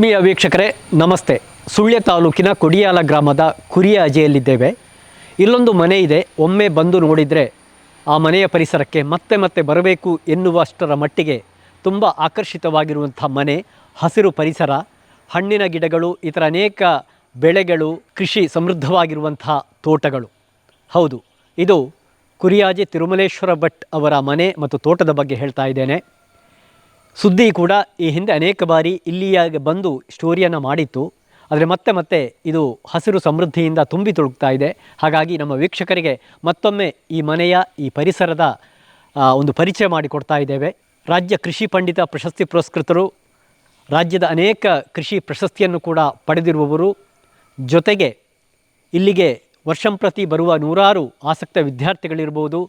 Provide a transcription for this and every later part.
ಆತ್ಮೀಯ ವೀಕ್ಷಕರೇ, ನಮಸ್ತೆ. ಸುಳ್ಯ ತಾಲೂಕಿನ ಕೊಡಿಯಾಲ ಗ್ರಾಮದ ಕುರಿಯ ಅಜೆಯಲ್ಲಿದ್ದೇವೆ. ಇಲ್ಲೊಂದು ಮನೆ ಇದೆ, ಒಮ್ಮೆ ಬಂದು ನೋಡಿದರೆ ಆ ಮನೆಯ ಪರಿಸರಕ್ಕೆ ಮತ್ತೆ ಮತ್ತೆ ಬರಬೇಕು ಎನ್ನುವಷ್ಟರ ಮಟ್ಟಿಗೆ ತುಂಬ ಆಕರ್ಷಿತವಾಗಿರುವಂಥ ಮನೆ, ಹಸಿರು ಪರಿಸರ, ಹಣ್ಣಿನ ಗಿಡಗಳು, ಇತರ ಅನೇಕ ಬೆಳೆಗಳು, ಕೃಷಿ ಸಮೃದ್ಧವಾಗಿರುವಂಥ ತೋಟಗಳು. ಹೌದು, ಇದು ಕುರಿಯಾಜೆ ತಿರುಮಲೇಶ್ವರ ಭಟ್ ಅವರ ಮನೆ ಮತ್ತು ತೋಟದ ಬಗ್ಗೆ ಹೇಳ್ತಾ ಇದ್ದೇನೆ. ಸುದ್ದಿ ಕೂಡ ಈ ಹಿಂದೆ ಅನೇಕ ಬಾರಿ ಇಲ್ಲಿಯ ಬಂದು ಸ್ಟೋರಿಯನ್ನು ಮಾಡಿತ್ತು. ಆದರೆ ಮತ್ತೆ ಮತ್ತೆ ಇದು ಹಸಿರು ಸಮೃದ್ಧಿಯಿಂದ ತುಂಬಿ ತುಳುಕ್ತಾ ಇದೆ. ಹಾಗಾಗಿ ನಮ್ಮ ವೀಕ್ಷಕರಿಗೆ ಮತ್ತೊಮ್ಮೆ ಈ ಮನೆಯ, ಈ ಪರಿಸರದ ಒಂದು ಪರಿಚಯ ಮಾಡಿಕೊಡ್ತಾ ಇದ್ದೇವೆ. ರಾಜ್ಯ ಕೃಷಿ ಪಂಡಿತ ಪ್ರಶಸ್ತಿ ಪುರಸ್ಕೃತರು, ರಾಜ್ಯದ ಅನೇಕ ಕೃಷಿ ಪ್ರಶಸ್ತಿಯನ್ನು ಕೂಡ ಪಡೆದಿರುವವರು, ಜೊತೆಗೆ ಇಲ್ಲಿಗೆ ವರ್ಷಂಪ್ರತಿ ಬರುವ ನೂರಾರು ಆಸಕ್ತ ವಿದ್ಯಾರ್ಥಿಗಳಿರ್ಬೋದು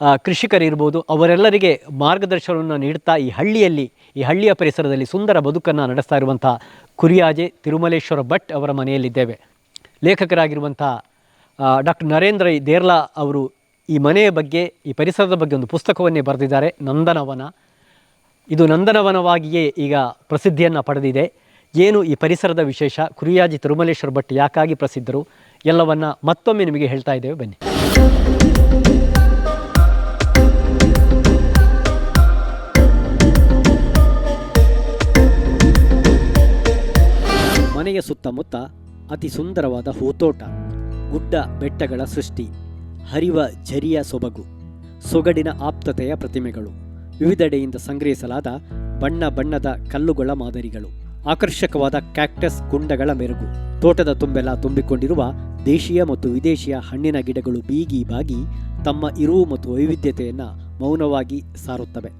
ಕೃಷಿಕರಿರ್ಬೋದು ಅವರೆಲ್ಲರಿಗೆ ಮಾರ್ಗದರ್ಶನವನ್ನು ನೀಡ್ತಾ ಈ ಹಳ್ಳಿಯಲ್ಲಿ, ಈ ಹಳ್ಳಿಯ ಪರಿಸರದಲ್ಲಿ ಸುಂದರ ಬದುಕನ್ನು ನಡೆಸ್ತಾ ಇರುವಂಥ ಕುರಿಯಾಜೆ ತಿರುಮಲೇಶ್ವರ ಭಟ್ ಅವರ ಮನೆಯಲ್ಲಿದ್ದೇವೆ. ಲೇಖಕರಾಗಿರುವಂಥ ಡಾಕ್ಟರ್ ನರೇಂದ್ರ ದೇರ್ಲಾ ಅವರು ಈ ಮನೆಯ ಬಗ್ಗೆ, ಈ ಪರಿಸರದ ಬಗ್ಗೆ ಒಂದು ಪುಸ್ತಕವನ್ನೇ ಬರೆದಿದ್ದಾರೆ, ನಂದನವನ. ಇದು ನಂದನವನವಾಗಿಯೇ ಈಗ ಪ್ರಸಿದ್ಧಿಯನ್ನು ಪಡೆದಿದೆ. ಏನು ಈ ಪರಿಸರದ ವಿಶೇಷ? ಕುರಿಯಾಜಿ ತಿರುಮಲೇಶ್ವರ ಭಟ್ ಯಾಕಾಗಿ ಪ್ರಸಿದ್ಧರು? ಎಲ್ಲವನ್ನ ಮತ್ತೊಮ್ಮೆ ನಿಮಗೆ ಹೇಳ್ತಾ ಇದ್ದೇವೆ. ಬನ್ನಿ. ಮನೆಯ ಸುತ್ತಮುತ್ತ ಅತಿ ಸುಂದರವಾದ ಹೂತೋಟ, ಗುಡ್ಡ ಬೆಟ್ಟಗಳ ಸೃಷ್ಟಿ, ಹರಿವ ಝರಿಯ ಸೊಬಗು, ಸೊಗಡಿನ ಆಪ್ತತೆಯ ಪ್ರತಿಮೆಗಳು, ವಿವಿಧೆಡೆಯಿಂದ ಸಂಗ್ರಹಿಸಲಾದ ಬಣ್ಣ ಬಣ್ಣದ ಕಲ್ಲುಗಳ ಮಾದರಿಗಳು, ಆಕರ್ಷಕವಾದ ಕ್ಯಾಕ್ಟಸ್ ಗುಂಡಗಳ ಮೆರುಗು, ತೋಟದ ತುಂಬೆಲ್ಲ ತುಂಬಿಕೊಂಡಿರುವ ದೇಶೀಯ ಮತ್ತು ವಿದೇಶಿಯ ಹಣ್ಣಿನ ಗಿಡಗಳು ಬೀಗಿ ಬಾಗಿ ತಮ್ಮ ಇರುವು ಮತ್ತು ವೈವಿಧ್ಯತೆಯನ್ನು ಮೌನವಾಗಿ ಸಾರುತ್ತವೆ.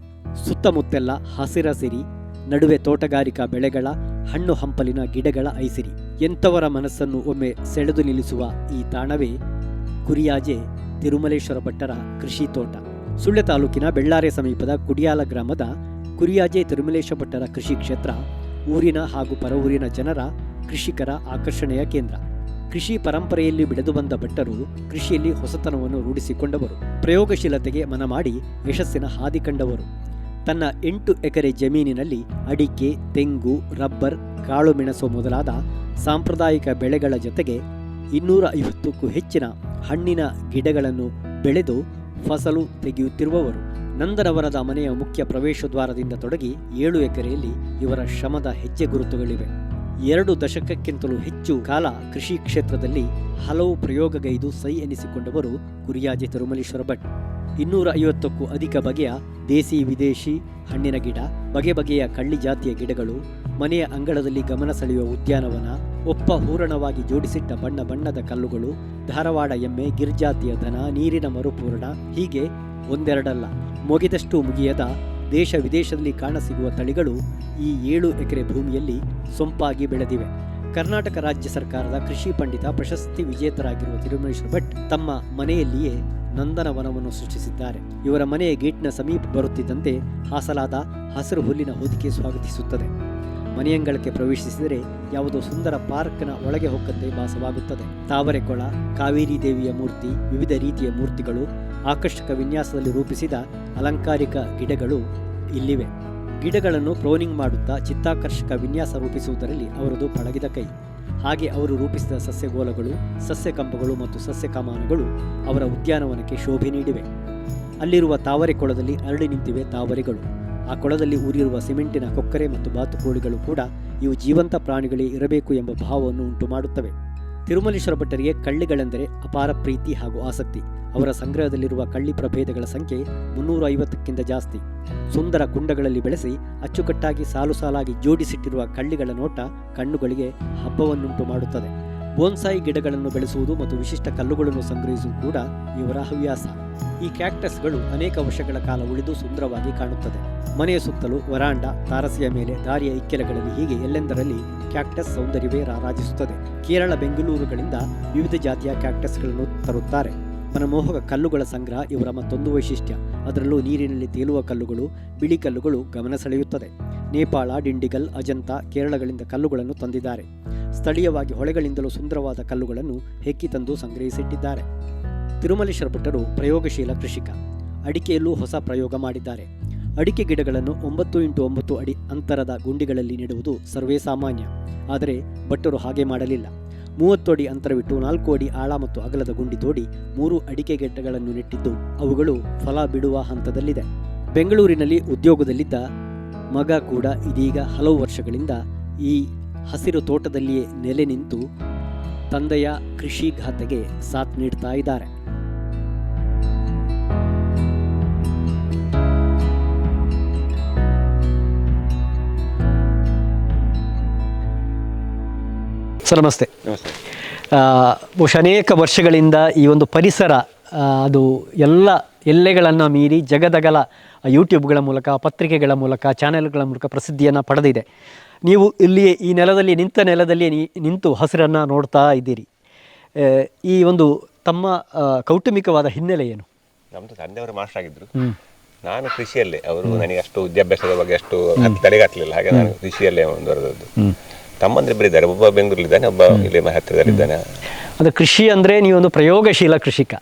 ಸುತ್ತಮುತ್ತೆಲ್ಲ ಹಸಿರಸಿರಿ ನಡುವೆ ತೋಟಗಾರಿಕಾ ಬೆಳೆಗಳ, ಹಣ್ಣು ಹಂಪಲಿನ ಗಿಡಗಳ ಐಸಿರಿ. ಎಂಥವರ ಮನಸ್ಸನ್ನು ಒಮ್ಮೆ ಸೆಳೆದು ನಿಲ್ಲಿಸುವ ಈ ತಾಣವೇ ಕುರಿಯಾಜೆ, ತಿರುಮಲೇಶ್ವರ ಭಟ್ಟರ ಕೃಷಿ ತೋಟ. ಸುಳ್ಯ ತಾಲೂಕಿನ ಬೆಳ್ಳಾರೆ ಸಮೀಪದ ಕುಡಿಯಾಲ ಗ್ರಾಮದ ಕುರಿಯಾಜೆ, ತಿರುಮಲೇಶ ಭಟ್ಟರ ಕೃಷಿ ಕ್ಷೇತ್ರ, ಊರಿನ ಹಾಗೂ ಪರವೂರಿನ ಜನರ ಕೃಷಿಕರ ಆಕರ್ಷಣೆಯ ಕೇಂದ್ರ. ಕೃಷಿ ಪರಂಪರೆಯಲ್ಲಿ ಬೆಳೆದು ಬಂದ ಭಟ್ಟರು ಕೃಷಿಯಲ್ಲಿ ಹೊಸತನವನ್ನು ರೂಢಿಸಿಕೊಂಡವರು. ಪ್ರಯೋಗಶೀಲತೆಗೆ ಮನ ಮಾಡಿ ಯಶಸ್ಸಿನ ಹಾದಿ ಕಂಡವರು. ತನ್ನ ಎಂಟು ಎಕರೆ ಜಮೀನಿನಲ್ಲಿ ಅಡಿಕೆ, ತೆಂಗು, ರಬ್ಬರ್ ಕಾಳು ಮೆಣಸು ಮೊದಲಾದ ಸಾಂಪ್ರದಾಯಿಕ ಬೆಳೆಗಳ ಜೊತೆಗೆ ಇನ್ನೂರ ಐವತ್ತಕ್ಕೂ ಹೆಚ್ಚಿನ ಹಣ್ಣಿನ ಗಿಡಗಳನ್ನು ಬೆಳೆದು ಫಸಲು ತೆಗೆಯುತ್ತಿರುವವರು. ನಂದನವರದ ಮನೆಯ ಮುಖ್ಯ ಪ್ರವೇಶ ದ್ವಾರದಿಂದ ತೊಡಗಿ ಏಳು ಎಕರೆಯಲ್ಲಿ ಇವರ ಶ್ರಮದ ಹೆಜ್ಜೆ ಗುರುತುಗಳಿವೆ. ಎರಡು ದಶಕಕ್ಕಿಂತಲೂ ಹೆಚ್ಚು ಕಾಲ ಕೃಷಿ ಕ್ಷೇತ್ರದಲ್ಲಿ ಹಲವು ಪ್ರಯೋಗಗೈದು ಸೈ ಎನಿಸಿಕೊಂಡವರು ಕುರಿಯಾಜಿ ತಿರುಮಲೇಶ್ವರ ಭಟ್. ಇನ್ನೂರ ಐವತ್ತಕ್ಕೂ ಅಧಿಕ ಬಗೆಯ ದೇಸಿ ವಿದೇಶಿ ಹಣ್ಣಿನ ಗಿಡ, ಬಗೆ ಬಗೆಯ ಕಳ್ಳಿ ಜಾತಿಯ ಗಿಡಗಳು, ಮನೆಯ ಅಂಗಳದಲ್ಲಿ ಗಮನ ಸೆಳೆಯುವ ಉದ್ಯಾನವನ, ಒಪ್ಪ ಹೂರಣವಾಗಿ ಜೋಡಿಸಿಟ್ಟ ಬಣ್ಣ ಬಣ್ಣದ ಕಲ್ಲುಗಳು, ಧಾರವಾಡ ಎಮ್ಮೆ, ಗಿರ್ಜಾತಿಯ ದನ, ನೀರಿನ ಮರುಪೂರಣ, ಹೀಗೆ ಒಂದೆರಡಲ್ಲ. ಮುಗಿದಷ್ಟು ಮುಗಿಯದ ದೇಶ ವಿದೇಶದಲ್ಲಿ ಕಾಣಸಿಗುವ ತಳಿಗಳು ಈ ಏಳು ಎಕರೆ ಭೂಮಿಯಲ್ಲಿ ಸೊಂಪಾಗಿ ಬೆಳೆದಿವೆ. ಕರ್ನಾಟಕ ರಾಜ್ಯ ಸರ್ಕಾರದ ಕೃಷಿ ಪಂಡಿತ ಪ್ರಶಸ್ತಿ ವಿಜೇತರಾಗಿರುವ ತಿರುಮೇಶ್ವರ ಭಟ್ ತಮ್ಮ ಮನೆಯಲ್ಲಿಯೇ ನಂದನವನವನ್ನು ಸೃಷ್ಟಿಸಿದ್ದಾರೆ. ಇವರ ಮನೆಯ ಗೇಟ್ನ ಸಮೀಪ ಬರುತ್ತಿದ್ದಂತೆ ಹಾಸಲಾದ ಹಸಿರು ಹುಲ್ಲಿನ ಹೊದಿಕೆ ಸ್ವಾಗತಿಸುತ್ತದೆ. ಮನೆಯಂಗಳಕ್ಕೆ ಪ್ರವೇಶಿಸಿದರೆ ಯಾವುದೋ ಸುಂದರ ಪಾರ್ಕ್ನ ಒಳಗೆ ಹೊಕ್ಕಂತೆ ಭಾಸವಾಗುತ್ತದೆ. ತಾವರೆಕೊಳ, ಕಾವೇರಿ ದೇವಿಯ ಮೂರ್ತಿ, ವಿವಿಧ ರೀತಿಯ ಮೂರ್ತಿಗಳು, ಆಕರ್ಷಕ ವಿನ್ಯಾಸದಲ್ಲಿ ರೂಪಿಸಿದ ಅಲಂಕಾರಿಕ ಗಿಡಗಳು ಇಲ್ಲಿವೆ. ಗಿಡಗಳನ್ನು ಪ್ರೋನಿಂಗ್ ಮಾಡುತ್ತಾ ಚಿತ್ತಾಕರ್ಷಕ ವಿನ್ಯಾಸ ರೂಪಿಸುವುದರಲ್ಲಿ ಅವರದು ಪಳಗಿದ ಕೈ. ಹಾಗೆ ಅವರು ರೂಪಿಸಿದ ಸಸ್ಯಗೋಲಗಳು ಸಸ್ಯ ಕಂಬಗಳು ಮತ್ತು ಸಸ್ಯ ಕಮಾನುಗಳು ಅವರ ಉದ್ಯಾನವನಕ್ಕೆ ಶೋಭೆ ನೀಡಿವೆ. ಅಲ್ಲಿರುವ ತಾವರೆ ಕೊಳದಲ್ಲಿ ಅರಳಿ ನಿಂತಿವೆ ತಾವರೆಗಳು. ಆ ಕೊಳದಲ್ಲಿ ಊರಿರುವ ಸಿಮೆಂಟಿನ ಕೊಕ್ಕರೆ ಮತ್ತು ಬಾತುಕೋಳಿಗಳು ಕೂಡ ಇವು ಜೀವಂತ ಪ್ರಾಣಿಗಳೇ ಇರಬೇಕು ಎಂಬ ಭಾವವನ್ನು ಉಂಟು ಮಾಡುತ್ತವೆ ತಿರುಮಲೇಶ್ವರ ಭಟ್ಟರಿಗೆ ಕಳ್ಳಿಗಳೆಂದರೆ ಅಪಾರ ಪ್ರೀತಿ ಹಾಗೂ ಆಸಕ್ತಿ. ಅವರ ಸಂಗ್ರಹದಲ್ಲಿರುವ ಕಳ್ಳಿ ಪ್ರಭೇದಗಳ ಸಂಖ್ಯೆ ಮುನ್ನೂರ ಐವತ್ತಕ್ಕಿಂತ ಜಾಸ್ತಿ. ಸುಂದರ ಕುಂಡಗಳಲ್ಲಿ ಬೆಳೆಸಿ ಅಚ್ಚುಕಟ್ಟಾಗಿ ಸಾಲು ಸಾಲಾಗಿ ಜೋಡಿಸಿಟ್ಟಿರುವ ಕಳ್ಳಿಗಳ ನೋಟ ಕಣ್ಣುಗಳಿಗೆ ಹಬ್ಬವನ್ನುಂಟು ಮಾಡುತ್ತದೆ. ಬೋನ್ಸಾಯಿ ಗಿಡಗಳನ್ನು ಬೆಳೆಸುವುದು ಮತ್ತು ವಿಶಿಷ್ಟ ಕಲ್ಲುಗಳನ್ನು ಸಂಗ್ರಹಿಸುವುದು ಕೂಡ ಇವರ ಹವ್ಯಾಸ. ಈ ಕ್ಯಾಕ್ಟಸ್ಗಳು ಅನೇಕ ವರ್ಷಗಳ ಕಾಲ ಉಳಿದು ಸುಂದರವಾಗಿ ಕಾಣುತ್ತದೆ. ಮನೆಯ ಸುತ್ತಲೂ ವರಾಂಡ, ತಾರಸಿಯ ಮೇಲೆ ದಾರಿಯ ಇಕ್ಕೆಲಗಳಲ್ಲಿ ಹೀಗೆ ಎಲ್ಲೆಂದರಲ್ಲಿ ಕ್ಯಾಕ್ಟಸ್ ಸೌಂದರ್ಯವೇ ರಾರಾಜಿಸುತ್ತದೆ ಕೇರಳ, ಬೆಂಗಳೂರುಗಳಿಂದ ವಿವಿಧ ಜಾತಿಯ ಕ್ಯಾಕ್ಟಸ್ಗಳನ್ನು ತರುತ್ತಾರೆ. ಮನಮೋಹಕ ಕಲ್ಲುಗಳ ಸಂಗ್ರಹ ಇವರ ಮತ್ತೊಂದು ವೈಶಿಷ್ಟ್ಯ. ಅದರಲ್ಲೂ ನೀರಿನಲ್ಲಿ ತೇಲುವ ಕಲ್ಲುಗಳು, ಬಿಳಿ ಕಲ್ಲುಗಳು ಗಮನ ಸೆಳೆಯುತ್ತದೆ. ನೇಪಾಳ, ಡಿಂಡಿಗಲ್, ಅಜಂತ ಕೇರಳಗಳಿಂದ ಕಲ್ಲುಗಳನ್ನು ತಂದಿದ್ದಾರೆ. ಸ್ಥಳೀಯವಾಗಿ ಹೊಳೆಗಳಿಂದಲೂ ಸುಂದರವಾದ ಕಲ್ಲುಗಳನ್ನು ಹೆಕ್ಕಿ ತಂದು ಸಂಗ್ರಹಿಸಿಟ್ಟಿದ್ದಾರೆ. ತಿರುಮಲೇಶ್ವರ ಭಟ್ಟರು ಪ್ರಯೋಗಶೀಲ ಕೃಷಿಕ. ಅಡಿಕೆಯಲ್ಲೂ ಹೊಸ ಪ್ರಯೋಗ ಮಾಡಿದ್ದಾರೆ. ಅಡಿಕೆ ಗಿಡಗಳನ್ನು ಒಂಬತ್ತು ಇಂಟು ಒಂಬತ್ತು ಅಡಿ ಅಂತರದ ಗುಂಡಿಗಳಲ್ಲಿ ನೆಡುವುದು ಸರ್ವೇ ಸಾಮಾನ್ಯ. ಆದರೆ ಭಟ್ಟರು ಹಾಗೆ ಮಾಡಲಿಲ್ಲ. ಮೂವತ್ತು ಅಡಿ ಅಂತರವಿಟ್ಟು ನಾಲ್ಕು ಅಡಿ ಆಳ ಮತ್ತು ಅಗಲದ ಗುಂಡಿ ತೋಡಿ ಮೂರು ಅಡಿಕೆ ಗಿಡಗಳನ್ನು ನೆಟ್ಟಿದ್ದು ಅವುಗಳು ಫಲ ಬಿಡುವ ಹಂತದಲ್ಲಿದೆ. ಬೆಂಗಳೂರಿನಲ್ಲಿ ಉದ್ಯೋಗದಲ್ಲಿದ್ದ ಮಗ ಕೂಡ ಇದೀಗ ಹಲವು ವರ್ಷಗಳಿಂದ ಈ ಹಸಿರು ತೋಟದಲ್ಲಿಯೇ ನೆಲೆ ನಿಂತು ತಂದೆಯ ಕೃಷಿ ಖಾತೆಗೆ ಸಾಥ್ ನೀಡ್ತಾ ಇದ್ದಾರೆ. ಸರ್ ನಮಸ್ತೆ. ಬಹುಶಃ ಅನೇಕ ವರ್ಷಗಳಿಂದ ಈ ಒಂದು ಪರಿಸರ ಅದು ಎಲ್ಲ ಎಲ್ಲೆಗಳನ್ನು ಮೀರಿ ಜಗದಗಲ ಯೂಟ್ಯೂಬ್ಗಳ ಮೂಲಕ ಪತ್ರಿಕೆಗಳ ಮೂಲಕ ಚಾನೆಲ್ಗಳ ಮೂಲಕ ಪ್ರಸಿದ್ಧಿಯನ್ನು ಪಡೆದಿದೆ. ನೀವು ಇಲ್ಲಿ ಈ ನೆಲದಲ್ಲಿ ನಿಂತ ನೆಲದಲ್ಲಿ ನಿಂತು ಹಸಿರನ್ನು ನೋಡ್ತಾ ಇದ್ದೀರಿ. ಈ ಒಂದು ತಮ್ಮ ಕೌಟುಂಬಿಕವಾದ ಹಿನ್ನೆಲೆ ಏನು? ನಮ್ಮದು ತಂದೆಯವರು ಮಾಸ್ಟರ್ ಆಗಿದ್ದರು ನಾನು ಕೃಷಿಯಲ್ಲೇ. ಅವರು ನನಗೆ ಅಷ್ಟು ವಿದ್ಯಾಭ್ಯಾಸದ ಬಗ್ಗೆ ಅಷ್ಟು ತಲೆಗಾಟ್ಲಿಲ್ಲ ಹಾಗೆ ನಾನು ಕೃಷಿಯಲ್ಲೇ ಮುಂದುವರೆದದ್ದು. ತಮ್ಮಂದಿಬ್ಬರು ಇದ್ದಾರೆ ಒಬ್ಬ ಬೆಂಗಳೂರಲ್ಲಿದ್ದಾನೆ ಒಬ್ಬ ಇಲ್ಲಿ ಹತ್ತಿರದಲ್ಲಿದ್ದಾನೆ. ಅದು ಕೃಷಿ ಅಂದರೆ ನೀವೊಂದು ಪ್ರಯೋಗಶೀಲ ಕೃಷಿಕ.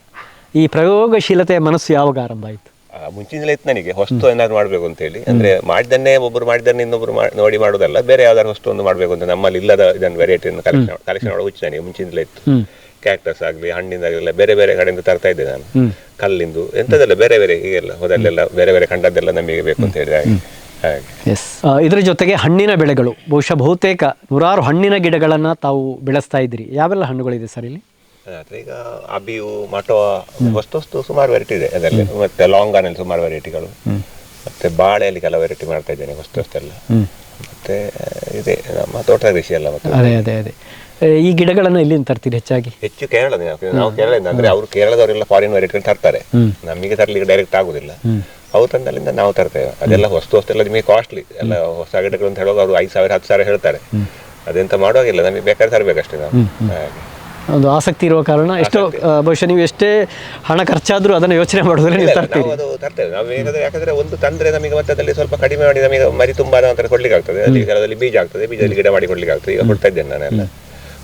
ಈ ಪ್ರಯೋಗಶೀಲತೆಯ ಮನಸ್ಸು ಯಾವಾಗ ಆರಂಭ ಆಯಿತು? ಮುಂಚಿನಿಂದಲೇ ಇತ್ತು ನನಗೆ. ಹೊಸ್ತು ಏನಾದ್ರು ಮಾಡಬೇಕು ಅಂತ ಹೇಳಿ. ಅಂದ್ರೆ ಮಾಡಿದನ್ನೇ ಒಬ್ಬರು ಮಾಡಿದನ್ನ ಇನ್ನೊಬ್ರು ನೋಡಿ ಮಾಡೋದಲ್ಲ. ಬೇರೆ ಯಾವ್ದಾದ್ರು ಹೊಸ್ತು ಒಂದು ಮಾಡಬೇಕು ಅಂತ ನಮ್ಮಲ್ಲಿ ಇಲ್ಲದ ಇದನ್ನು ವೆರೈಟಿಯನ್ನು ಕಲೆಕ್ಷನ್ ಕಲೆಕ್ಷನ್ ಮಾಡೋ ಹುಚ್ಚು ನನಗೆ. ಮುಂಚಿನಲೇ ಇತ್ತು. ಕ್ಯಾರೆಕ್ಟರ್ಸ್ ಕ್ಯಾಕ್ಟಸ್ ಆಗಲಿ ಹಣ್ಣಿಂದಾಗಲಿಲ್ಲ ಬೇರೆ ಬೇರೆ ಕಡೆಯಿಂದ ತರ್ತಾ ಇದ್ದೆ ನಾನು. ಕಲ್ಲಿಂದು ಎಂಥದೆಲ್ಲ ಬೇರೆ ಬೇರೆ ಈಗೆಲ್ಲ ಹೋದಲ್ಲೆಲ್ಲ ಬೇರೆ ಬೇರೆ ಕಂಡದ್ದೆಲ್ಲ ನಮಗೆ ಬೇಕು ಅಂತ ಹೇಳಿ ಹಾಗೆ. ಹಾಗೆ ಎಸ್ ಇದರ ಜೊತೆಗೆ ಹಣ್ಣಿನ ಬೆಳೆಗಳು ಬಹುಶಃ ಬಹುತೇಕ ನೂರಾರು ಹಣ್ಣಿನ ಗಿಡಗಳನ್ನು ತಾವು ಬೆಳೆಸ್ತಾ ಇದ್ದೀರಿ. ಯಾವೆಲ್ಲ ಹಣ್ಣುಗಳಿದೆ ಸರ್ ಇಲ್ಲಿ? ಆದ್ರೆ ಈಗ ಅಬಿಯು ಮಟೋ ವಸ್ತು ವಸ್ತು ಸುಮಾರು ವೆರೈಟಿ ಇದೆ ಅದರಲ್ಲಿ. ಮತ್ತೆ ಲಾಂಗಾನಲ್ಲಿ ಸುಮಾರು ವೆರೈಟಿಗಳು ಮತ್ತೆ ಬಾಳೆಯಲ್ಲಿ ಕೆಲವು ವೆರೈಟಿ ಮಾಡ್ತಾ ಇದ್ದೇನೆ ವಸ್ತು ಎಲ್ಲ ಮತ್ತೆ ಇದೆ ನಮ್ಮ ತೋಟ ಕೃಷಿ ಎಲ್ಲ ಮತ್ತೆ. ಅದೇ ಅದೇ ಅದೇ. ಏ, ಈ ಗಿಡಗಳನ್ನು ಎಲ್ಲಿಂದ ತರ್ತೀರಿ ಹೆಚ್ಚಾಗಿ? ಹೆಚ್ಚು ಕೇರಳದ ನಾವು ಕೇರಳದಿಂದ ಅಂದ್ರೆ ಅವರು ಕೇರಳದವರೆಲ್ಲ ಫಾರಿನ್ ವೆರೈಟಿಗಳು ತರ್ತಾರೆ. ನಮಗೆ ತರ್ಲಿಕ್ಕೆ ಡೈರೆಕ್ಟ್ ಆಗುದಿಲ್ಲ. ಅವ್ರು ತಂದಲ್ಲಿಂದ ನಾವು ತರ್ತೇವೆ. ಅದೆಲ್ಲ ವಸ್ತು ವಸ್ತು ಎಲ್ಲ ನಿಮಗೆ ಕಾಸ್ಟ್ಲಿ ಎಲ್ಲ ಹೊಸ ಗಿಡಗಳು ಅಂತ ಹೇಳುವಾಗ ಅವರು ಐದು ಸಾವಿರ ಹತ್ತು ಸಾವಿರ ಹೇಳ್ತಾರೆ. ಅದೆಂತ ಮಾಡುವಾಗಿಲ್ಲ ನಮಗೆ ಬೇಕಾದ್ರೆ ತರಬೇಕಷ್ಟೇ ನಾವು. ಹಾಗೆ. ಒಂದು ಆಸಕ್ತಿ ಇರುವ ಕಾರಣ ಎಷ್ಟೋ ಬಹುಶಃ ನೀವು ಎಷ್ಟೇ ಹಣ ಖರ್ಚಾದ್ರೂ ಅದನ್ನು ಯೋಚನೆ ಮಾಡೋದ್ರೆ ನೀವು ತರ್ತೀರಿ. ನಾವು ಅದು ತರ್ತೇವೆ. ನಾವು ಏನಾದ್ರೆ ಯಾಕಂದ್ರೆ ಒಂದು ತಂದ್ರೆ ನಮಗೆ ಮತ್ತೆ ಅದರಲ್ಲಿ ಸ್ವಲ್ಪ ಕಡಿಮೆ ಮಾಡಿ ನಮಗೆ ಮರಿ ತುಂಬಾ ನಂತರ ಕೊಡ್ಲಿಕ್ಕೆ ಆಗ್ತದೆ. ಅಲ್ಲಿ ಅದರಲ್ಲಿ ಬೀಜ ಆಗ್ತದೆ. ಬೀಜದಲ್ಲಿ ಗಿಡ ಮಾಡಿ ಕೊಡ್ಲಿಕ್ಕೆ ಆಗ್ತದೆ. ಈಗ ಕೊಡ್ತಾ ಇದ್ದೇನೆ ನಾನೆಲ್ಲ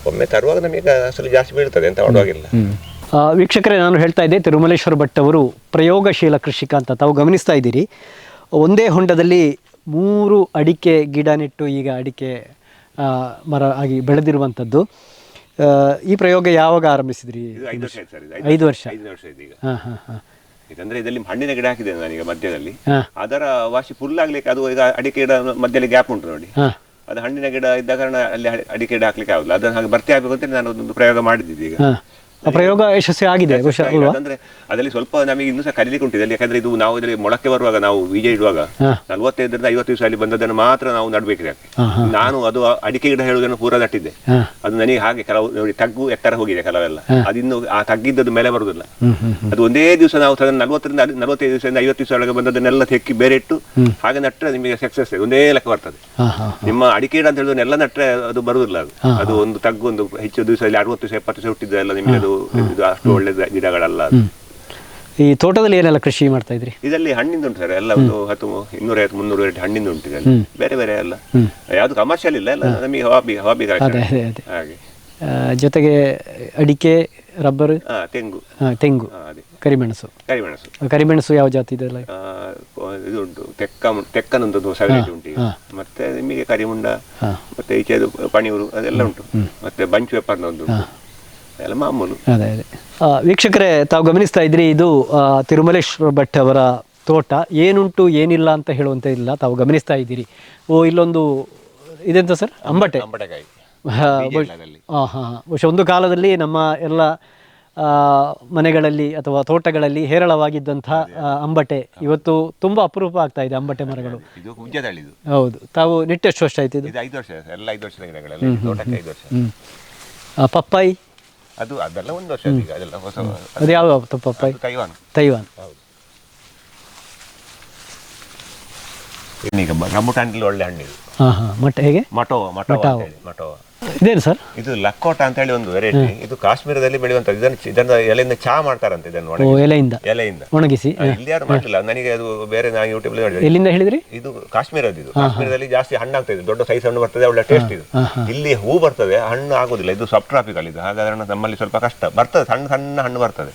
ಒಮ್ಮೆ ತರುವಾಗ ನಮಗೆ ಅಸಲು ಜಾಸ್ತಿ ಬೀಳ್ತದೆ. ಅಂತ ಮಾಡುವಾಗಿಲ್ಲ. ವೀಕ್ಷಕರೇ ನಾನು ಹೇಳ್ತಾ ಇದ್ದೆ ತಿರುಮಲೇಶ್ವರ ಭಟ್ ಅವರು ಪ್ರಯೋಗಶೀಲ ಕೃಷಿಕ ಅಂತ ತಾವು ಗಮನಿಸ್ತಾ ಇದ್ದೀರಿ. ಒಂದೇ ಹೊಂಡದಲ್ಲಿ ಮೂರು ಅಡಿಕೆ ಗಿಡ ನೆಟ್ಟು ಈಗ ಅಡಿಕೆ ಮರ ಆಗಿ ಬೆಳೆದಿರುವಂಥದ್ದು. ಈ ಪ್ರಯೋಗ ಯಾವಾಗ ಆರಂಭಿಸಿದ್ರಿ? ಐದು ವರ್ಷ ಐದು ವರ್ಷ. ಹಾಂ ಹಾಂ ಹಾಂ. ಯಾಕಂದ್ರೆ ಇದರಲ್ಲಿ ಹಣ್ಣಿನ ಗಿಡ ಹಾಕಿದೆ ನಾನೀಗ ಮಧ್ಯದಲ್ಲಿ. ಅದರ ವಾಸಿ ಫುಲ್ ಆಗ್ಲಿಕ್ಕೆ ಅದು ಈಗ ಅಡಿಕೆ ಗಿಡ ಮಧ್ಯದಲ್ಲಿ ಗ್ಯಾಪ್ ಉಂಟು ನೋಡಿ. ಅದು ಹಣ್ಣಿನ ಗಿಡ ಇದ್ದ ಕಾರಣ ಅಲ್ಲಿ ಅಡಿಕೆ ಗಿಡ ಹಾಕ್ಲಿಕ್ಕೆ ಆಗುದಿಲ್ಲ. ಅದನ್ನ ಹಾಗೆ ಭರ್ತಿ ಆಗ್ಬೇಕು ಅಂತ ನಾನು ಒಂದು ಪ್ರಯೋಗ ಮಾಡಿದ್ದೆ ಈಗ. ಪ್ರಯೋಗ ಯಶಸ್ವಿ ಆಗಿದೆ ಬಹುಶಃ ಅಲ್ವಾ? ಅಂದ್ರೆ ಅದರಲ್ಲಿ ಸ್ವಲ್ಪ ನಮಗೆ ಇನ್ನೂ ಸಹ ಕಲಿಲಿಕ್ಕೆ ಅಲ್ಲಿ ಯಾಕಂದ್ರೆ ಇದು ನಾವು ಇದರಲ್ಲಿ ಮೊಳಕೆ ಬರುವಾಗ ನಾವು ಬೀಜ ಇಡುವಾಗ ನಲವತ್ತೈದರಿಂದ ಐವತ್ತು ದಿವಸ ಅಲ್ಲಿ ಬಂದದನ್ನು ಮಾತ್ರ ನಾವು ಹಾಂ ನಾನು ಅದು ಅಡಿಕೆ ಗಿಡ ಹೇಳುವುದನ್ನು ಪೂರ ನಟ್ಟಿದ್ದೆ ಅದು ನನಗೆ ಹಾಗೆ ಕೆಲವು ನೋಡಿ ತಗ್ಗು ಎತ್ತರ ಹೋಗಿದೆ ಕೆಲವೆಲ್ಲ. ಅದಿನ್ನು ಆ ತಗ್ಗಿದ್ದದ್ದು ಮೇಲೆ ಹ್ಞೂ ಅದು ಒಂದೇ ದಿವಸ ನಾವು ಸದನ ನಲವತ್ತರಿಂದ ನಲವತ್ತೈದು ದಿವಸದಿಂದ ಐವತ್ತು ದಿವಸ ಒಳಗೆ ಬಂದದನ್ನೆಲ್ಲ ತೆಕ್ಕಿ ಬೇರೆ ಇಟ್ಟು ಹಾಗೆ ನಟ್ಟರೆ ನಿಮಗೆ ಸಕ್ಸಸ್ ಒಂದೇ ಲೆಕ್ಕ ಬರ್ತದೆ. ನಿಮ್ಮ ಅಡಿಕೆ ಗಿಡ ಅಂತ ಹೇಳಿದ್ರೆ ಎಲ್ಲ ನಟ್ರೆ ಅದು ಬರುದಿಲ್ಲ ಅದು. ಅದು ಒಂದು ತಗ್ಗು ಒಂದು ಹೆಚ್ಚು ದಿವಸ ಅರವತ್ತು ದಿವಸ ಎಪ್ಪತ್ತು ದಿವಸ ಹುಟ್ಟಿದ್ದೆಲ್ಲ ನಿಮಗೆ ಅದು ಇದು ಅಷ್ಟು ಒಳ್ಳೆ ಗಿಡಗಳಲ್ಲ ಅದು. ಈ ತೋಟದಲ್ಲಿ ಏನೆಲ್ಲ ಕೃಷಿ ಮಾಡ್ತಾ ಇದ್ರಿ? ಇದರಲ್ಲಿ ಹಣ್ಣಿಂದು ಉಂಟು ಸರ್ ಎಲ್ಲ ಒಂದು ಹತ್ತು ಇನ್ನೂರೈವತ್ತು ಮುನ್ನೂರು ರೇಟ್ ಹಣ್ಣಿಂದು ಉಂಟು ಇದರಲ್ಲಿ. ಬೇರೆ ಬೇರೆ ಎಲ್ಲ. ಯಾವುದು ಕಮರ್ಷಿಯಲ್ ಇಲ್ಲ ಎಲ್ಲ ನಮಗೆ ಹಾಬಿ ಹಾಬಿ ಅದೇ ಅದೇ ಅದೇ. ಹಾಗೆ. ಆ, ಜೊತೆಗೆ ಅಡಿಕೆ ರಬ್ಬರ್? ಹಾ ತೆಂಗು. ಆ, ತೆಂಗು. ಹಾ, ಅದೇ. ಕರಿಮೆಣಸು. ಕರಿಮೆಣಸು. ಕರಿಮೆಣಸು ಯಾವ ಜಾತಿ ಇದೆಲ್ಲ? ಆ, ಇದು ಉಂಟು. ತೆಕ್ಕ ತೆಕ್ಕನೊಂದು ವೆರೈಟಿ ಉಂಟು ಈಗ. ಮತ್ತೆ ನಿಮಗೆ ಕರಿಮುಂಡ ಮತ್ತೆ ಈಚೆದು ಪಣಿಯೂರು ಅದೆಲ್ಲ ಉಂಟು. ಮತ್ತೆ ಬಂಚ್ ಪೇಪರ್ನ ಒಂದು ಉಂಟು. ಎಲ್ಲ ಮಾಮೂಲು. ಅದೇ ಅದೇ. ವೀಕ್ಷಕರೇ ತಾವು ಗಮನಿಸ್ತಾ ಇದ್ರಿ ಇದು ತಿರುಮಲೇಶ್ವರ ಭಟ್ ಅವರ ತೋಟ. ಏನುಂಟು ಏನಿಲ್ಲ ಅಂತ ಹೇಳುವಂತ ಇಲ್ಲ ತಾವು ಗಮನಿಸ್ತಾ ಇದ್ದೀರಿ. ಓ ಇಲ್ಲೊಂದು ಇದೆಂತ ಸರ್? ಅಂಬಟೆ. ಅಂಬಟೆಕಾಯಿ. ಹಾ, ಬಹುಶಃ ಒಂದು ಕಾಲದಲ್ಲಿ ನಮ್ಮ ಎಲ್ಲ ಮನೆಗಳಲ್ಲಿ ಅಥವಾ ತೋಟಗಳಲ್ಲಿ ಹೇರಳವಾಗಿದ್ದಂಥ ಅಂಬಟೆ. ಇವತ್ತು ತುಂಬ ಅಪರೂಪ ಆಗ್ತಾ ಇದೆ ಅಂಬಟೆ ಮರಗಳು. ಇದು ಹೌದು. ತಾವು ನಿಟ್ಟೆಷ್ಟು ವರ್ಷ ಆಯ್ತು ಇದು? ಇದು ಐದು ವರ್ಷ ಎಲ್ಲ ಐದು ವರ್ಷದ ಗಿಡಗಳೆಲ್ಲ ತೋಟಕ್ಕೆ ಐದು ವರ್ಷ. ಹ್ಞೂ ಪಪ್ಪಾಯಿ? ಅದು ಅದೆಲ್ಲ ಒಂದು ವರ್ಷ ಈಗ ಅದೆಲ್ಲ ಹೊಸ ಅದು ಯಾವ ಪಪ್ಪಾಯಿ ತೈವಾನ್. ತೈವಾನ್. ಹೌದು. ಇನ್ನೀಗ ರಂಬುಟಾನ್ಲಿ ಒಳ್ಳೆ ಇದು. ಹಾಂ ಹಾಂ ಮಟ್ಟ ಹೇಗೆ ಮಟೋ ಮಟೋ ಮಟೋ ಮಟೋವ ಇದೇನು ಸರ್? ಇದು ಲಕ್ಕೋಟ ಅಂತ ಹೇಳಿ ಒಂದು ವೆರೈಟಿ ಇದು ಕಾಶ್ಮೀರದಲ್ಲಿ ಬೆಳೆಯುವಂತ ಇದನ್ನ ಇದನ್ನ ಎಲೆಯಿಂದ ಚಾ ಮಾಡ್ತಾರಂತೆ ಇದನ್ನು ಓ ಎಲೆಯಿಂದ? ಎಲೆಯಿಂದ. ಒಣಗಿಸಿ. ಆ, ಇಲ್ಲಿ ಯಾರು ಮಾಡಲಿಲ್ಲ. ನನಗೆ ಅದು ಬೇರೆ ನಾನು ಯೂಟ್ಯೂಬ್ ಎಲ್ಲಿಂದ ಹೇಳಿದ್ರಿ? ಇದು ಕಾಶ್ಮೀರದ ಇದು. ಕಾಶ್ಮೀರದಲ್ಲಿ ಜಾಸ್ತಿ ಹಣ್ಣು ಆಗ್ತದೆ ದೊಡ್ಡ ಸೈಜ್ ಹಣ್ಣು ಬರ್ತದೆ ಒಳ್ಳೆ ಟೇಸ್ಟ್ ಇದು. ಇಲ್ಲಿ ಹೂ ಬರ್ತದೆ ಹಣ್ಣು ಆಗುದಿಲ್ಲ. ಇದು ಸಬ್ ಅಲ್ಲಿ ಇದು. ಹಾಗಾದ್ರೆ ನಮ್ಮಲ್ಲಿ ಸ್ವಲ್ಪ ಕಷ್ಟ. ಬರ್ತದೆ ಸಣ್ಣ ಸಣ್ಣ ಹಣ್ಣು ಬರ್ತದೆ.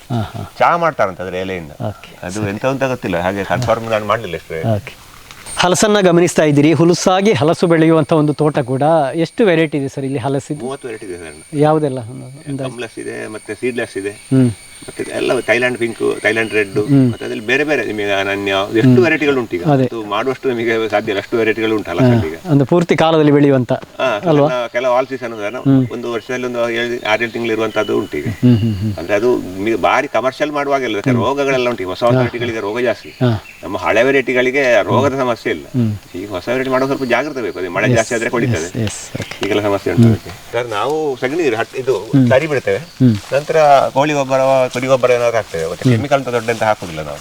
ಚಾ ಮಾಡ್ತಾರಂತೆ ಅದ್ರ ಎಲೆಯಿಂದ. ಅದು ಎಂತ ಅಂತ ಗೊತ್ತಿಲ್ಲ. ಹಾಗೆ ಕನ್ಫರ್ಮ್ ನಾನು ಮಾಡಲಿಲ್ಲ ಇಷ್ಟೇ ಓಕೆ ಹಲಸನ್ನ ಗಮನಿಸ್ತಾ ಇದ್ದೀರಿ. ಹುಲಸಾಗಿ ಹಲಸು ಬೆಳೆಯುವಂತ ಒಂದು ತೋಟ ಕೂಡ ಎಷ್ಟು ವೆರೈಟಿ ಇದೆ ಸರ್ ಇಲ್ಲಿ ಹಲಸಿದೆ ಮೂವತ್ತು ವೆರೈಟಿ ಇದೆ ಸರ್. ಯಾವುದೆಲ್ಲ? ಒಂದು ಕಮ್ಲೆಸ್ ಇದೆ ಮತ್ತೆ ಸೀಡ್ಲೆಸ್ ಇದೆ. ಹ್ಮ್. ಮತ್ತೆ ಎಲ್ಲ ಥೈಲ್ಯಾಂಡ್ ಪಿಂಕ್ ಥೈಲ್ಯಾಂಡ್ ರೆಡ್ ಮತ್ತೆ ಅದ್ರಲ್ಲಿ ಬೇರೆ ಬೇರೆ ನಿಮಗೆ ಅನನ್ಯ ಎಷ್ಟು ವೆರೈಟಿಗಳು ಉಂಟು ಈಗ ಅದು. ಮಾಡುವಷ್ಟು ನಿಮಗೆ ಸಾಧ್ಯ ಇಲ್ಲ ಅಷ್ಟು ವೆರೈಟಿಗಳು ಉಂಟು ಈಗ ಒಂದು ಪೂರ್ತಿ ಕಾಲದಲ್ಲಿ ಬೆಳೆಯುವಂತ ಕೆಲವು- ಆಲ್ ಸೀಸನ್ ಒಂದು ವರ್ಷದಲ್ಲಿ ಒಂದು ಏಳು ಆರೇಳು ತಿಂಗಳು ಇರುವಂತದ್ದು ಉಂಟು ಈಗ ಅಂದ್ರೆ ಅದು ನಿಮಗೆ ಭಾರಿ ಕಮರ್ಷಿಯಲ್ ಮಾಡುವಾಗೆಲ್ಲ ರೋಗಗಳೆಲ್ಲ ಉಂಟು ಹೊಸ ಹೊಸ ವೆರೈಟಿಗಳಿಗೆ ರೋಗ ಜಾಸ್ತಿ. ನಮ್ಮ ಹಳೆ ವೆರೈಟಿಗಳಿಗೆ ರೋಗದ ಸಮಸ್ಯೆ ಇಲ್ಲ. ಈಗ ಹೊಸ ವೆರೈಟಿ ಮಾಡೋ ಸ್ವಲ್ಪ ಜಾಗ್ರತೆ ಬೇಕು ಅದೇ ಮಳೆ ಜಾಸ್ತಿ ಆದ್ರೆ ಕೊಡಿತದೆ. ಈಗೆಲ್ಲ ಸಮಸ್ಯೆ ಉಂಟು. ಸರ್ ನಾವು ಸಗಣಿ ಇದು ಸರಿ ಬಿಡ್ತೇವೆ. ನಂತರ ಕೋಳಿ ಗೊಬ್ಬರ ಕೊಡಿ ಗೊಬ್ಬರ ಏನಾದ್ರು ಹಾಕ್ತೇವೆ ಮತ್ತೆ ಕೆಮಿಕಲ್ ಅಂತ ದೊಡ್ಡ ಅಂತ ಹಾಕುದಿಲ್ಲ ನಾವು.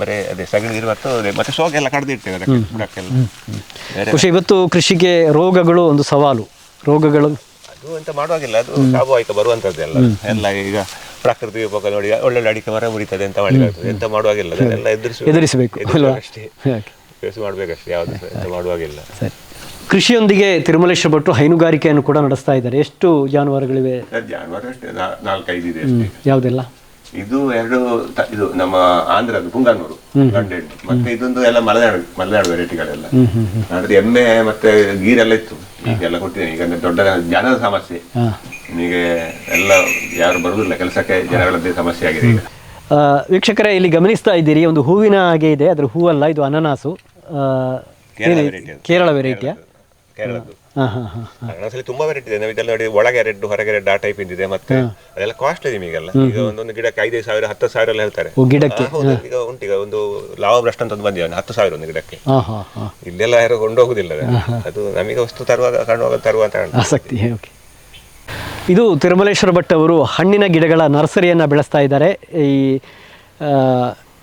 ಬರೇ ಅದೇ ಸಗಣಿ ನೀರು ಮತ್ತು ಅದೇ ಮತ್ತೆ ಸೋಗೆಲ್ಲ ಕಡ್ದಿರ್ತೇವೆ ಅದಕ್ಕೆ ಬುಡಕ್ಕೆಲ್ಲ. ಬೇರೆ ಖುಷಿ ಇವತ್ತು ಕೃಷಿಗೆ ರೋಗಗಳು ಒಂದು ಸವಾಲು. ರೋಗಗಳು? ಅದು ಅಂತ ಮಾಡುವಾಗಿಲ್ಲ ಅದು ಸ್ವಾಭಾವಿಕ ಬರುವಂತದ್ದೆಲ್ಲ ಎಲ್ಲ. ಈಗ ಪ್ರಕೃತಿ ವಿಭಾಗ ನೋಡಿ ಒಳ್ಳೊಳ್ಳೆ ಅಡಿಕೆ ಮರ ಮುರಿತದೆ ಅಂತ ಮಾಡಿರ್ತದೆ ಎಂತ ಮಾಡುವಾಗಿಲ್ಲ ಅದನ್ನೆಲ್ಲ ಎದುರಿಸಿ ಎದುರಿಸಬೇಕು ಅಲ್ವಾ? ಅಷ್ಟೇ. ಫೇಸ್ ಮಾಡ್ಬೇಕಷ್ಟೇ ಯಾವ್ದು ಎಂತ ಮಾಡುವಾಗಿಲ್ಲ. ಸರಿ. ಕೃಷಿಯೊಂದಿಗೆ ತಿರುಮಲೇಶ್ವರ ಭಟ್ರು ಹೈನುಗಾರಿಕೆಯನ್ನು ಕೂಡ ನಡೆಸ್ತಾ ಇದ್ದಾರೆ. ಎಷ್ಟು ಜಾನುವಾರುಗಳಿವೆ? ಯಾವ್ದೆಲ್ಲ ಜಾನುವಾರು ಅಷ್ಟೇ. ನಾಲ್ಕೈದು ಇದೆ ಅಷ್ಟೇ. ಯಾವುದೆಲ್ಲ? ಇದು ಎರಡು ಇದು ನಮ್ಮ ಆಂಧ್ರದ ಪುಂಗಾನೂರು. ಮತ್ತೆ ಇದೊಂದು ಎಲ್ಲ ಮಲೆನಾಡು ಮಲೆನಾಡು ವೆರೈಟಿಗಳೆಲ್ಲ. ಆದ್ರೆ ಎಮ್ಮೆ ಮತ್ತೆ ಗೀರೆಲ್ಲ ಇತ್ತು. ಈಗೆಲ್ಲ ಕೊಟ್ಟಿದ್ದೀನಿ ಈಗ ದೊಡ್ಡ ಜನದ ಸಮಸ್ಯೆ. ನಿಮಗೆ ಎಲ್ಲ ಯಾರು ಬರುದಿಲ್ಲ. ಕೆಲಸಕ್ಕೆ ಜನಗಳದ್ದೇ ಸಮಸ್ಯೆ ಆಗಿದೆ ಈಗ. ವೀಕ್ಷಕರೇ ಇಲ್ಲಿ ಗಮನಿಸ್ತಾ ಇದ್ದೀರಿ. ಒಂದು ಹೂವಿನ ಹಾಗೆ ಇದೆ. ಅದ್ರ ಹೂವಲ್ಲ ಇದು ಅನನಾಸು. ಕೇರಳ ವೆರೈಟಿಯಾ? ಕೇರಳದ್ದು ತುಂಬಾ ವೆರೈಟಿ ಇದೆ. ನಾವು ಇದೆಲ್ಲ ನೋಡಿ ಒಳಗೆ ರೆಡ್ ಹೊರಗೆ ರೆಡ್ ಆ ಟೈಪ್ ಇದೆ ಮತ್ತೆ ಅದೆಲ್ಲ ಕಾಸ್ಟ್ಲಿ ನಿಮಗೆಲ್ಲ. ಈಗ ಒಂದೊಂದು ಗಿಡಕ್ಕೆ ಐದೈದು ಸಾವಿರ ಹತ್ತು ಸಾವಿರ ಎಲ್ಲ ಹೇಳ್ತಾರೆ. ಗಿಡಕ್ಕೆ? ಈಗ ಉಂಟು. ಈಗ ಒಂದು ಲಾವ ಭ್ರಷ್ಟ ಅಂತ ಒಂದು ಹತ್ತು ಸಾವಿರ ಒಂದು ಗಿಡಕ್ಕೆ. ಇಲ್ಲೆಲ್ಲ ಯಾರು ಕೊಂಡೋಗುದಿಲ್ಲ. ಅದು ನಮಗೆ ವಸ್ತು ತರುವಾಗ ಕಾಣುವಾಗ ತರುವ ಅಂತ ಆಸಕ್ತಿ ಓಕೆ ಇದು ತಿರುಮಲೇಶ್ವರ ಭಟ್ ಅವರು ಹಣ್ಣಿನ ಗಿಡಗಳ ನರ್ಸರಿಯನ್ನು ಬೆಳೆಸ್ತಾ ಇದ್ದಾರೆ. ಈ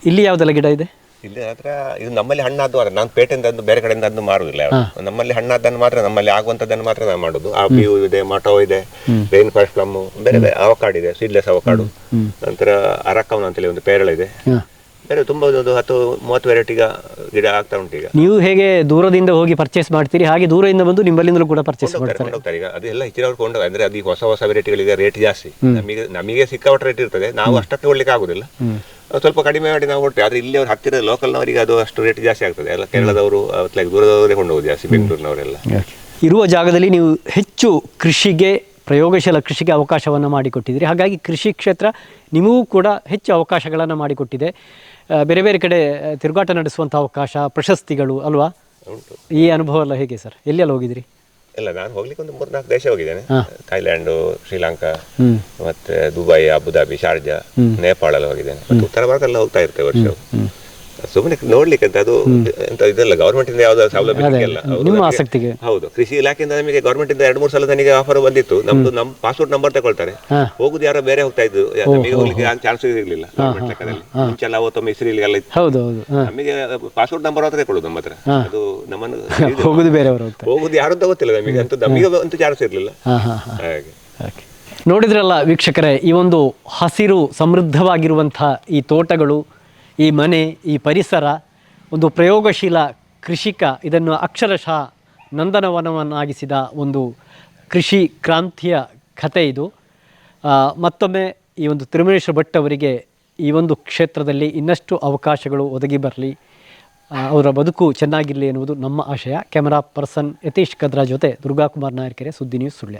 ಇಲ್ಲಿ ಯಾವುದೆಲ್ಲ ಗಿಡ ಇದೆ? ಇಲ್ಲಿ ಹತ್ರ ಇದು ನಮ್ಮಲ್ಲಿ ಹಣ್ಣಾದ್ದು ಮಾತ್ರ. ನಾನು ಪೇಟೆಯಿಂದ ಅದು ಬೇರೆ ಕಡೆಯಿಂದ ಅದು ಮಾರುದಿಲ್ಲ. ನಮ್ಮಲ್ಲಿ ಹಣ್ಣಾದ್ದನ್ನು ಮಾತ್ರ ನಮ್ಮಲ್ಲಿ ಆಗುವಂತದನ್ನ ಮಾತ್ರ ನಾವು ಮಾಡುದು. ಆ ಪ್ಯೂ ಇದೆ ಮಟೋ ಇದೆ ರೈನ್ ಫಾರೆಸ್ಟ್ ಪ್ಲಮ್ ಬೇರೆ ಬೇರೆ ಅವಕಾಡು ಇದೆ ಸೀಡ್ಲೆಸ್ ಅವಕಾಡು ನಂತರ ಅರಕವನ್ ಅಂತೇಳಿ ಒಂದು ಪೇರಳ ಇದೆ. ಬೇರೆ ತುಂಬಾ ಒಂದು ಹತ್ತು ಮೂವತ್ತು ವೆರೈಟಿಗ ಗಿಡ ಆಗ್ತಾ ಉಂಟು ಈಗ. ನೀವು ಹೇಗೆ ದೂರದಿಂದ ಹೋಗಿ ಪರ್ಚೇಸ್ ಮಾಡ್ತೀರಿ? ಹಾಗೆ ದೂರದಿಂದ ಬಂದು ನಿಮ್ಮಲ್ಲಿಂದಲೂ ಕೂಡ ಪರ್ಚೇಸ್ ಮಾಡ್ತಾರೆ. ಕೊಂಡೋಗ್ತಾರೆ. ಈಗ ಅದೆಲ್ಲ ಹೆಚ್ಚಿನವ್ರು ಕೊಂಡು ಅಂದ್ರೆ ಅದು ಹೊಸ ಹೊಸ ವೆರೈಟಿಗಳಿಗೆ ರೇಟ್ ಜಾಸ್ತಿ. ನಮಗೆ ನಮಗೆ ಸಿಕ್ಕಾಪಟ್ಟೆ ರೇಟ್ ಇರ್ತದೆ. ನಾವು ಅಷ್ಟಕ್ಕೆ ಕೊಡ್ಲಿಕ್ಕೆ ಆಗುದಿಲ್ಲ. ಸ್ವಲ್ಪ ಕಡಿಮೆ ಮಾಡಿ ನಾವು ಕೊಟ್ಟೆ ಆದ್ರೆ ಇಲ್ಲಿ ಅವ್ರು ಹತ್ತಿರ ಲೋಕಲ್ನವರಿಗೆ ಅದು ಅಷ್ಟು ರೇಟ್ ಜಾಸ್ತಿ ಆಗ್ತದೆ. ಎಲ್ಲ ಕೇರಳದವರು ಲೈಕ್ ದೂರದವರೇ ಕೊಂಡೋಗೋದು ಜಾಸ್ತಿ ಬೆಂಗಳೂರಿನವರೆಲ್ಲ. ಇರುವ ಜಾಗದಲ್ಲಿ ನೀವು ಹೆಚ್ಚು ಕೃಷಿಗೆ ಪ್ರಯೋಗಶೀಲ ಕೃಷಿಗೆ ಅವಕಾಶವನ್ನು ಮಾಡಿಕೊಟ್ಟಿದ್ದೀರಿ. ಹಾಗಾಗಿ ಕೃಷಿ ಕ್ಷೇತ್ರ ನಿಮಗೂ ಕೂಡ ಹೆಚ್ಚು ಅವಕಾಶಗಳನ್ನು ಮಾಡಿಕೊಟ್ಟಿದೆ. ಬೇರೆ ಬೇರೆ ಕಡೆ ತಿರುಗಾಟ ನಡೆಸುವಂಥ ಅವಕಾಶ ಪ್ರಶಸ್ತಿಗಳು ಅಲ್ವಾ? ಈ ಅನುಭವ ಎಲ್ಲ ಹೇಗೆ ಸರ್? ಎಲ್ಲೆಲ್ಲ ಹೋಗಿದ್ರಿ? ಇಲ್ಲ ನಾನು ಹೋಗ್ಲಿಕ್ಕೆ ಒಂದು ಮೂರ್ನಾಲ್ಕು ದೇಶ ಹೋಗಿದ್ದೇನೆ. ಥೈಲ್ಯಾಂಡ್ ಶ್ರೀಲಂಕಾ ಮತ್ತೆ ದುಬೈ ಅಬುದಾಬಿ ಶಾರ್ಜಾ ನೇಪಾಳ ಎಲ್ಲ ಹೋಗಿದ್ದೇನೆ. ಉತ್ತರ ಭಾರತ ಎಲ್ಲ ಹೋಗ್ತಾ ಇರ್ತೇವೆ ವರ್ಷ. ಸುಮ್ಮನೆ ನೋಡ್ಲಿಕ್ಕೆ ಅಂತ ಅದು ಎಂತ ಇದಲ್ಲ ಗವರ್ಮೆಂಟ್ ಇಂದ ಯಾವ್ದಾದ್ರು ಸೌಲಭ್ಯ ಇಲ್ಲ ನಿಮ್ಮ ಆಸಕ್ತಿಗೆ. ಹೌದು ಕೃಷಿ ಇಲಾಖೆಯಿಂದ ನಮಗೆ ಗವರ್ಮೆಂಟ್ ಇಂದ ಎರಡು ಮೂರು ಸಲ ನನಗೆ ಆಫರ್ ಬಂದಿತ್ತು. ನಮ್ದು ನಮ್ ಪಾಸ್ಪೋರ್ಟ್ ನಂಬರ್ ತಗೊಳ್ತಾರೆ. ಹೋಗುದು ಯಾರೋ ಬೇರೆ ಹೋಗ್ತಾ ಇದ್ದು ನಮಗೆ ಹೋಗ್ಲಿಕ್ಕೆ ಚಾನ್ಸ್ ಇರಲಿಲ್ಲ ಗವರ್ಮೆಂಟ್ ಲೆಕ್ಕದಲ್ಲಿ ಮುಂಚೆಲ್ಲ ಅವತ್ತೊಮ್ಮೆ ಇಸ್ರೇಲಿಗೆಲ್ಲ ಇತ್ತು. ಹೌದು ನಮಗೆ ಪಾಸ್ಪೋರ್ಟ್ ನಂಬರ್ ಮಾತ್ರ ಕೊಡುದು ನಮ್ಮ ಹತ್ರ. ಅದು ನಮ್ಮನ್ನು ಹೋಗುದು ಅಂತ ಹೋಗುದು ಯಾರು ಅಂತ ಗೊತ್ತಿಲ್ಲ ನಮಗೆ. ಅಂತೂ ನಮಗೆ ಅಂತೂ ಚಾನ್ಸ್ ಇರಲಿಲ್ಲ. ಹಾಗೆ. ನೋಡಿದ್ರಲ್ಲ ವೀಕ್ಷಕರೇ ಈ ಒಂದು ಹಸಿರು ಸಮೃದ್ಧವಾಗಿರುವಂತಹ ಈ ತೋಟಗಳು ಈ ಮನೆ, ಈ ಪರಿಸರ ಒಂದು ಪ್ರಯೋಗಶೀಲ ಕೃಷಿಕ, ಇದನ್ನು ಅಕ್ಷರಶಃ ನಂದನವನವನ್ನಾಗಿಸಿದ ಒಂದು ಕೃಷಿ ಕ್ರಾಂತಿಯ ಕಥೆ ಇದು. ಮತ್ತೊಮ್ಮೆ ಈ ಒಂದು ತಿರುಮಲೇಶ್ವರ ಭಟ್ ಅವರಿಗೆ ಈ ಒಂದು ಕ್ಷೇತ್ರದಲ್ಲಿ ಇನ್ನಷ್ಟು ಅವಕಾಶಗಳು ಒದಗಿ ಬರಲಿ. ಅವರ ಬದುಕು ಚೆನ್ನಾಗಿರಲಿ ಎನ್ನುವುದು ನಮ್ಮ ಆಶಯ. ಕ್ಯಾಮರಾ ಪರ್ಸನ್ ಯತೀಶ್ ಕದ್ರಾ ಜೊತೆ Durgakumar Nayarkere, Suddi news Sullia.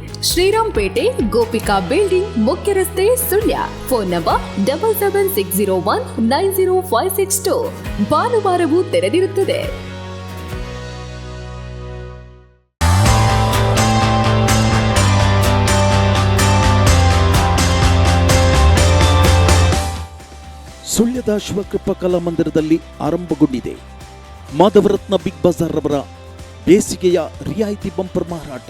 Shrirampete Gopika building ಮುಖ್ಯ ರಸ್ತೆ Sullia. Phone number double seven six zero one nine zero five six two ಭಾನುವಾರವೂ ತೆರೆದಿರುತ್ತದೆ. ಸುಳ್ಯದ ಶಿವಕೃಪ ಕಲಾಮಂದಿರದಲ್ಲಿ ಆರಂಭಗೊಂಡಿದೆ. ಮಾಧವರತ್ನ ಬಿಗ್ ಬಜಾರ್ ಅವರ ಬೇಸಿಗೆಯ ರಿಯಾಯಿತಿ ಬಂಪರ್ ಮಾರಾಟ.